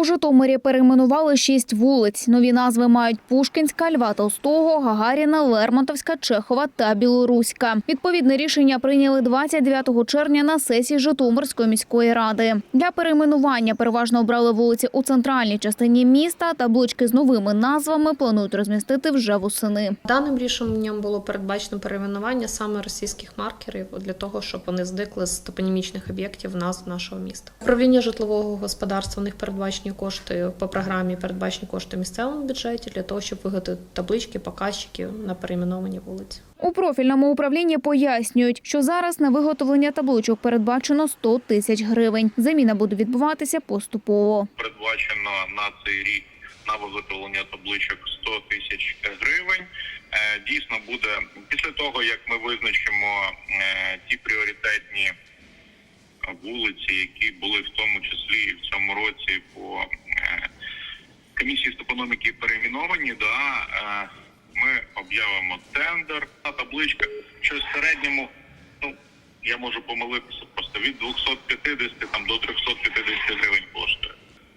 У Житомирі перейменували шість вулиць. Нові назви мають Пушкінська, Льва Толстого, Гагаріна, Лермонтовська, Чехова та Білоруська. Відповідне рішення прийняли 29 червня на сесії Житомирської міської ради. Для перейменування переважно обрали вулиці у центральній частині міста. Таблички з новими назвами планують розмістити вже восени. Даним рішенням було передбачено перейменування саме російських маркерів для того, щоб вони зникли з топонімічних об'єктів назв нашого міста. Управління житлового господарства у них передбачені кошти по програмі, передбачені кошти в місцевому бюджеті для того, щоб виготовити таблички, показчики на перейменовані вулиці. У профільному управлінні пояснюють, що зараз на виготовлення табличок передбачено 100 тисяч гривень. Заміна буде відбуватися поступово. передбачено на цей рік на виготовлення табличок 100 тисяч гривень. Е, Дійсно буде після того, як ми визначимо е, ті пріоритетні вулиці, які були в тому числі і в цьому році по е, комісії з топономіки перейменовані, да, е, ми об'явимо тендер на табличках, що в середньому, ну я можу помилитися, просто від 250 там до 350 гривень коштує.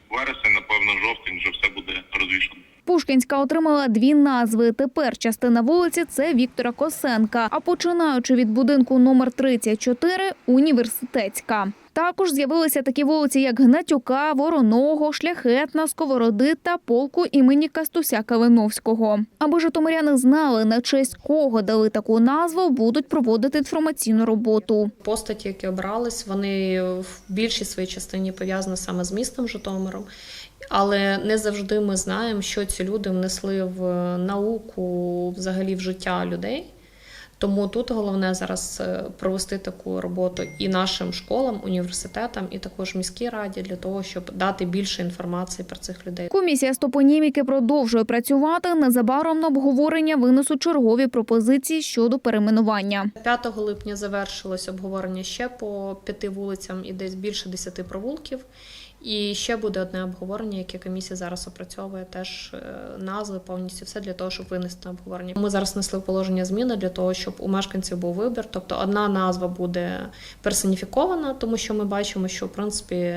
Вересень, напевно, жовтень вже все буде розвішано. Пушкінська отримала дві назви. Тепер частина вулиці це Віктора Косенка. А починаючи від будинку номер 34 – університетська. Також з'явилися такі вулиці, як Гнатюка, Вороного, Шляхетна, Сковороди та полку імені Кастуся Калиновського. Аби житомиряни знали, на честь кого дали таку назву, будуть проводити інформаційну роботу. Постаті, які обрались, вони в більшій своїй частині пов'язані саме з містом Житомиром. Але не завжди ми знаємо, що ці люди внесли в науку, взагалі в життя людей. Тому тут головне зараз е, провести таку роботу і нашим школам, університетам, і також міській раді для того, щоб дати більше інформації про цих людей. Комісія з топоніміки продовжує працювати. Незабаром на обговорення винесуть чергові пропозиції щодо перейменування. 5 липня завершилось обговорення ще по п'яти вулицям і десь більше десяти провулків. І ще буде одне обговорення, яке комісія зараз опрацьовує теж е, назви, повністю все для того, щоб винести на обговорення. Ми зараз внесли положення зміни для того, щоб у мешканців був вибір. Тобто одна назва буде персоніфікована, тому що ми бачимо, що в принципі.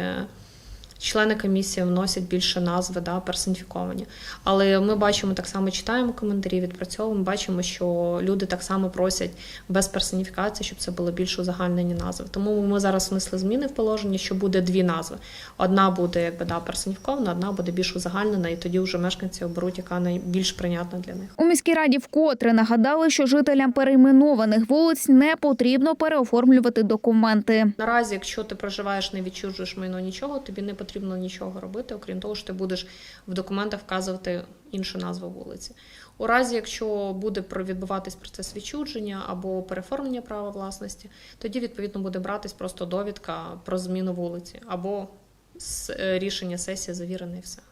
Члени комісії вносять більше назви, да, персоніфіковані. Але ми бачимо так само, читаємо коментарі, відпрацьовуємо. Бачимо, що люди так само просять без персоніфікації, щоб це були більш узагальнені назви. Тому ми зараз внесли зміни в положення, що буде дві назви. Одна буде якби да, персоніфікована, одна буде більш узагальнена, і тоді вже мешканці оберуть, яка найбільш прийнятна для них. У міській раді вкотре нагадали, що жителям перейменованих вулиць не потрібно переоформлювати документи. Наразі, якщо ти проживаєш, не відчужуєш майно нічого, тобі не потрібно нічого робити, окрім того, що ти будеш в документах вказувати іншу назву вулиці. У разі, якщо буде відбуватись процес відчудження або переформлення права власності, тоді відповідно буде братись просто довідка про зміну вулиці або е, рішення сесії завірене і все.